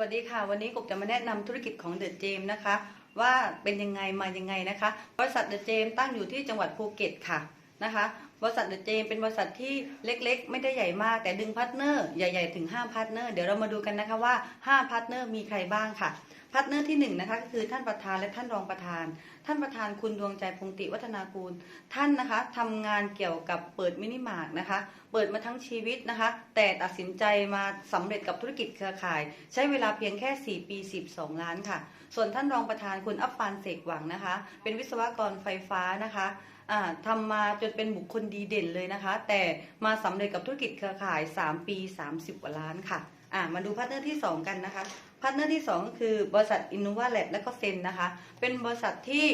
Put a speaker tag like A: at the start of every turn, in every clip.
A: สวัสดีค่ะ วันนี้กบจะมาแนะนำธุรกิจของเดอะเจมนะคะ ว่าเป็นยังไงมายังไงนะคะ บริษัทเดอะเจมตั้งอยู่ที่จังหวัดภูเก็ตค่ะ นะคะบริษัทเดอะเจมเป็นบริษัทที่เล็กๆ ไม่ได้ใหญ่มากแต่ดึงพาร์ทเนอร์ใหญ่ๆถึง5พาร์ทเนอร์เดี๋ยวเรามาดูกันนะคะว่า5พาร์ทเนอร์มีใครบ้างค่ะพาร์ทเนอร์ที่1นะคะก็คือท่านประธานและท่านรองประธาน ท่านประธานคุณดวงใจพงติวัฒนากูล ท่านนะคะทำงานเกี่ยวกับเปิดมินิมาร์ทนะคะ เปิดมาทั้งชีวิตนะคะ แต่ตัดสินใจมาสำเร็จกับธุรกิจเครือข่าย ใช้เวลาเพียงแค่ 4 ปี 12 ล้านค่ะ ส่วนท่านรองประธานคุณอัปปานเสกหวังนะคะ เป็นวิศวกรไฟฟ้านะคะ อ่าทำมาจนเป็นบุคคลดีเด่นเลยนะคะ แต่มาสำเร็จกับธุรกิจเครือข่าย 3 ปี 30กว่าล้านค่ะอ่ามาดูพาร์ทเนอร์ที่ 2 กันนะคะพาร์ทเนอร์ที่ 2 ก็คือบริษัทอินโนวาแลและก็เซนนะคะ เป็นบริษัทที่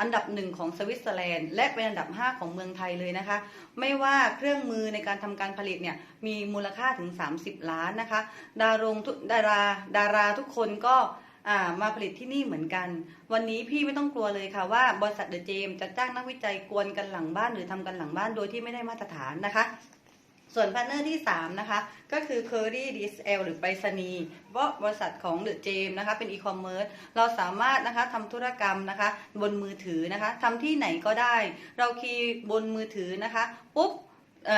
A: อันดับหนึ่งของสวิตเซอร์แลนด์ และเป็นอันดับ 5 ของเมืองไทยเลยนะคะ ไม่ว่าเครื่องมือในการทำการผลิตเนี่ยมีมูลค่าถึง 30 ล้านนะคะ ดารงทุดาราดาราทุกคนก็ มาผลิตที่นี่เหมือนกัน วันนี้พี่ไม่ต้องกลัวเลยค่ะว่าบริษัทเดอะเจมจะจ้างนักวิจัยกวนกันหลังบ้าน หรือทำกันหลังบ้านโดยที่ไม่ได้มาตรฐานนะคะ ส่วนพาร์เนอร์ที่ 3 นะคะ ก็คือ Curry DSL หรือไปรษณีย์เพราะบริษัทของ The j a m นะคะเป็นอีคอมเมิร์ซเราสามารถนะคะทำธุรกรรมนะคะ บนมือถือนะคะทำที่ไหนก็ได้ เราคีย์บนมือถือนะคะปุ๊บเ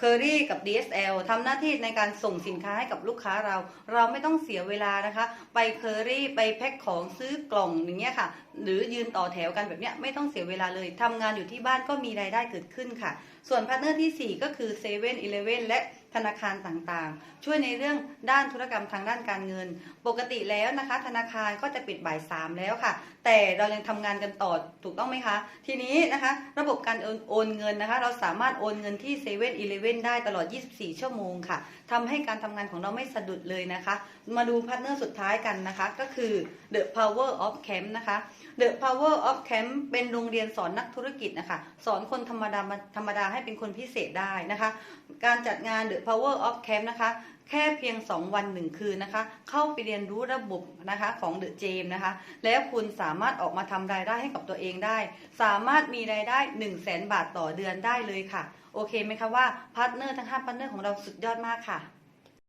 A: คอรี่กับ DSL ทำหน้าที่ในการส่งสินค้าให้กับลูกค้าเรา เราไม่ต้องเสียเวลานะคะ ไปเคอรี่ไปแพ็คของซื้อกล่องอย่างเงี้ยค่ะ หรือยืนต่อแถวกันแบบเนี้ยไม่ต้องเสียเวลาเลยทำงานอยู่ที่บ้านก็มีรายได้เกิดขึ้นค่ะ ส่วนพาร์ทเนอร์ที่ 4 ก็คือ7 e เ e ่ e อและ ธนาคารต่างๆ ช่วยในเรื่องด้านธุรกรรมทางด้านการเงิน ปกติแล้วนะคะ ธนาคารก็จะปิดบ่ายสามแล้วค่ะ แต่เรายังทำงานกันต่อถูกต้องไหมคะ ทีนี้นะคะ ระบบการโอนเงินนะคะ เราสามารถโอนเงินที่7 e เ e ่ e อได้ตลอด 24 ชั่วโมงค่ะทำให้การทำงานของเราไม่สะดุดเลยนะคะ มาดูพาร์ทเนอร์สุดท้ายกันนะคะ ก็คือ The Power of Camp นะคะ The Power of Camp เป็นโรงเรียนสอนนักธุรกิจนะคะ สอนคนธรรมดาธรรมดาให้เป็นคนพิเศษได้นะคะ การจัดงาน The Power of Camp นะคะ แค่เพียง 2 วัน 1 คืนนะคะ เข้าไปเรียนรู้ระบบนะคะของ The j a m นะคะ แล้วคุณสามารถออกมาทำรายได้ให้กับตัวเองได้ สามารถมีรายได้ 1 0 0 0 0แบาทต่อเดือนได้เลยค่ะ โอเคไหมคะว่าพาร์ทเนอร์ทั้ง5พาร์ทเนอร์ของเราสุดยอดมากค่ะ